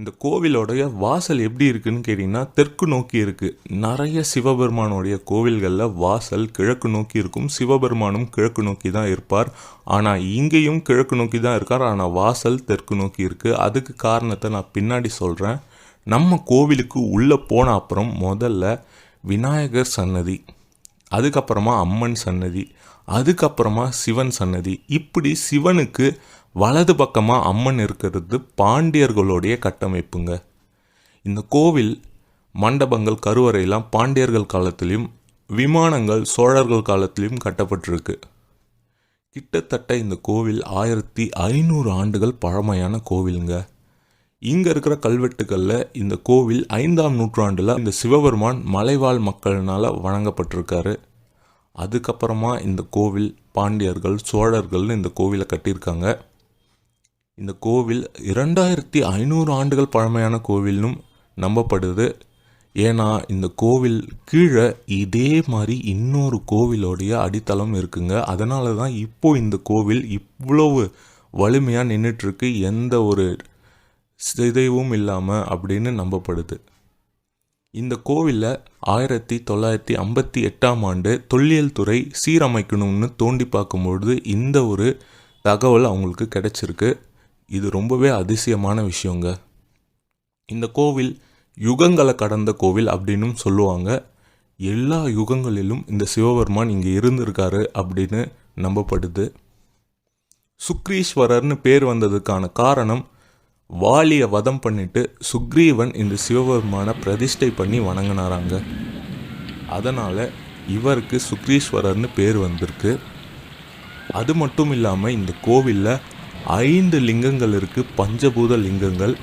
இந்த கோவிலோடைய வாசல் எப்படி இருக்குன்னு கேட்டிங்கன்னா தெற்கு நோக்கி இருக்குது நிறைய சிவபெருமானுடைய கோவில்களில் வாசல் கிழக்கு நோக்கி இருக்கும். சிவபெருமானும் கிழக்கு நோக்கி தான் இருப்பார். ஆனால் இங்கேயும் கிழக்கு நோக்கி தான் இருக்கார். ஆனால் வாசல் தெற்கு நோக்கி இருக்குது அதுக்கு காரணத்தை நான் பின்னாடி சொல்கிறேன் நம்ம கோவிலுக்கு உள்ளே போன அப்புறம் முதல்ல விநாயகர் சன்னதி. அதுக்கப்புறமா அம்மன் சன்னதி அதுக்கப்புறமா சிவன் சன்னதி. இப்படி சிவனுக்கு வலது பக்கமாக அம்மன் இருக்கிறது பாண்டியர்களுடைய கட்டமைப்புங்க. இந்த கோவில் மண்டபங்கள் கருவறையெல்லாம் பாண்டியர்கள் காலத்திலையும் விமானங்கள் சோழர்கள் காலத்திலையும் கட்டப்பட்டிருக்கு. கிட்டத்தட்ட இந்த கோவில் ஆயிரத்தி ஐநூறு ஆண்டுகள் பழமையான கோவிலுங்க. இங்கே இருக்கிற கல்வெட்டுகளில் இந்த கோவில் ஐந்தாம் நூற்றாண்டில் இந்த சிவபெருமான் மலைவாழ் மக்கள்னால் வணங்கப்பட்டிருக்காரு. அதுக்கப்புறமா இந்த கோவில் பாண்டியர்கள் சோழர்கள்னு இந்த கோவிலை கட்டியிருக்காங்க. இந்த கோவில் இரண்டாயிரத்தி ஐநூறு ஆண்டுகள் பழமையான கோவில்னும் நம்பப்படுது. ஏன்னா இந்த கோவில் கீழே இதே மாதிரி இன்னொரு கோவிலோடைய அடித்தளம் இருக்குங்க. அதனால தான் இப்போ இந்த கோவில் இவ்வளவு வலிமையாக நின்றுட்டுருக்கு எந்த ஒரு சிதைவும் இல்லாமல் அப்படின்னு நம்பப்படுது. இந்த கோவிலில் ஆயிரத்தி தொள்ளாயிரத்தி ஐம்பத்தி எட்டாம் ஆண்டு தொல்லியல் துறை சீரமைக்கணும்னு தோண்டி பார்க்கும்பொழுது இந்த ஒரு தகவல் அவங்களுக்கு கிடைச்சிருக்கு. இது ரொம்பவே அதிசயமான விஷயங்க. இந்த கோவில் யுகங்களை கடந்த கோவில் அப்படின்னும் சொல்லுவாங்க. எல்லா யுகங்களிலும் இந்த சிவபெருமான் இங்கே இருந்திருக்காரு அப்படின்னு நம்பப்படுது. சுக்ரீஸ்வரர்னு பேர் வந்ததுக்கான காரணம் வாலியை வதம் பண்ணிட்டு சுக்ரீவன் இந்த சிவபெருமானை பிரதிஷ்டை பண்ணி வணங்கினாராங்க. அதனால் இவருக்கு சுக்ரீஸ்வரர்னு பேர் வந்திருக்கு. அது மட்டும் இல்லாமல் இந்த கோவிலில் ஐந்து லிங்கங்கள் இருக்குது பஞ்சபூத லிங்கங்கள்.